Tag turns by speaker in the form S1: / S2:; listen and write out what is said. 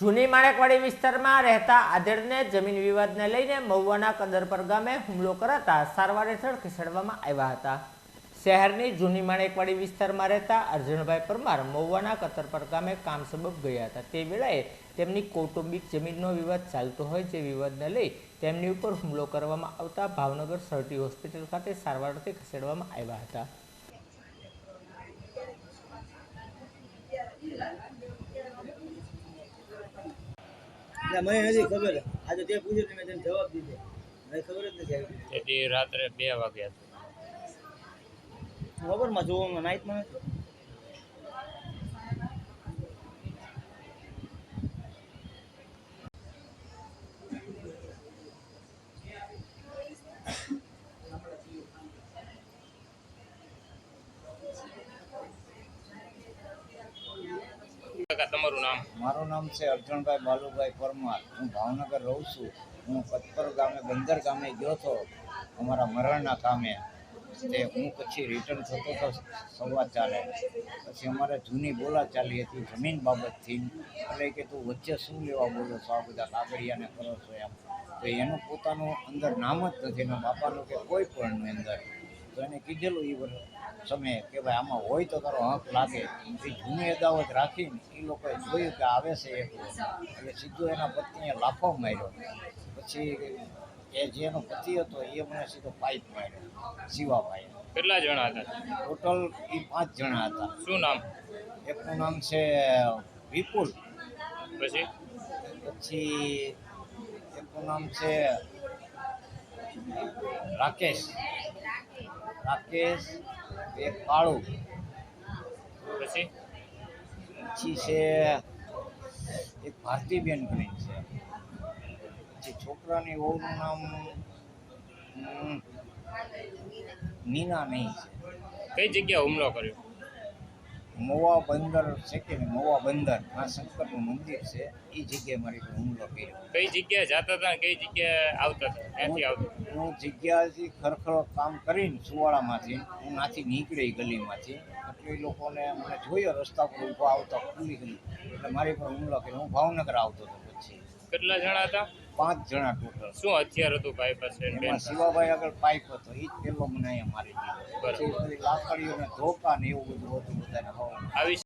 S1: જૂની માણેકવાડી વિસ્તારમાં રહેતા આધેડને જમીન વિવાદને લઈને મહુવાના કદરપર ગામે હુમલો કરાતા સારવાર હેઠળ ખસેડવામાં આવ્યા હતા. શહેરની જૂની માણેકવાડી વિસ્તારમાં રહેતા અર્જુનભાઈ પરમાર મહુવાના કતરપર ગામે કામ સબબ ગયા હતા. તે વેળાએ તેમની કૌટુંબિક જમીનનો વિવાદ ચાલતો હોય જે વિવાદને લઈ તેમની ઉપર હુમલો કરવામાં આવતા ભાવનગર સરટી હોસ્પિટલ ખાતે સારવારથી ખસેડવામાં આવ્યા હતા.
S2: મને નથી ખબર. આજે તે પૂછ્યું મેં તેને જવાબ દીધો. મને ખબર જ નથી આવી.
S3: રાત્રે બે વાગ્યા
S2: ખબરમાં જોવામાં નાઇટમાં નથી?
S3: કાકા, તમારું નામ?
S4: મારું નામ છે અર્જુનભાઈ બાલુભાઈ પરમાર. હું ભાવનગર રહું છું. હું પથ્થર ગામે, બંદર ગામે ગયો હતો. અમારા મરણના કામે. તે હું પછી રિટર્ન થતો હતો સવા ચાલે. પછી અમારે જૂની બોલા ચાલી હતી જમીન બાબતથી. એટલે કે તું વચ્ચે શું લેવા બોલો છો? આ બધા કાગળિયાને કરો છો એમ. તો એનું પોતાનું અંદર નામ જ નથી. એના બાપાનું કે કોઈ પણ અંદર. તો એને કીધેલું એ સમયે કે ભાઈ આમાં હોય તો તારો હક લાગે. એ જૂની અદાવત રાખીને એ લોકોએ જોયું કે આવે છે એક. એટલે સીધો એના પત્નીએ લાફો માર્યો. પછી એ જે એનો પતિ હતો એ મને સીધો પાઇપ માર્યો શિવાભાઈ
S3: કેટલા જણા હતા?
S4: ટોટલ એ પાંચ જણા હતા.
S3: શું નામ?
S4: એકનું નામ છે વિપુલ.
S3: પછી?
S4: પછી એકનું નામ છે રાકેશ. રાકેશ એક કાળુ
S3: પછી?
S4: પછી છે એક ભારતીબેન કરીને છે. પછી છોકરાની વહુનું નામ મીના નહીં છે.
S3: કઈ જગ્યાએ હુમલો કર્યો?
S4: મોવા બંદર છે કે મોવા બંદર. આ શંકરનું મંદિર છે. એ જગ્યાએ મારી પર હુમલો કર્યો.
S3: કઈ જગ્યાએ જતા હતા કઈ જગ્યાએ આવતા હતા? ક્યાંથી આવતા
S4: હું જગ્યાથી ખરખરો કામ કરીને સુવાળામાંથી હું નાથી નીકળી ગલીમાંથી. એટલે એ લોકોને મને જોયો રસ્તા પર ઊભો આવતા ખુલ્લી ગલી. એટલે મારી પર હુમલો કર્યો. હું ભાવનગર આવતો હતો પછી.
S3: કેટલા જણા હતા?
S4: પાંચ જણા ટોટલ
S3: શું હથિયાર હતું ભાઈ પાસે
S4: એમાં શિવાભાઈ આગળ પાઇપ હતો એ જ પેલો મને અહીંયા મારી દીધો.
S3: બરાબર.
S4: લાકડીઓ ને ધોકા ને એવું બધું હતું બધાને
S3: આવી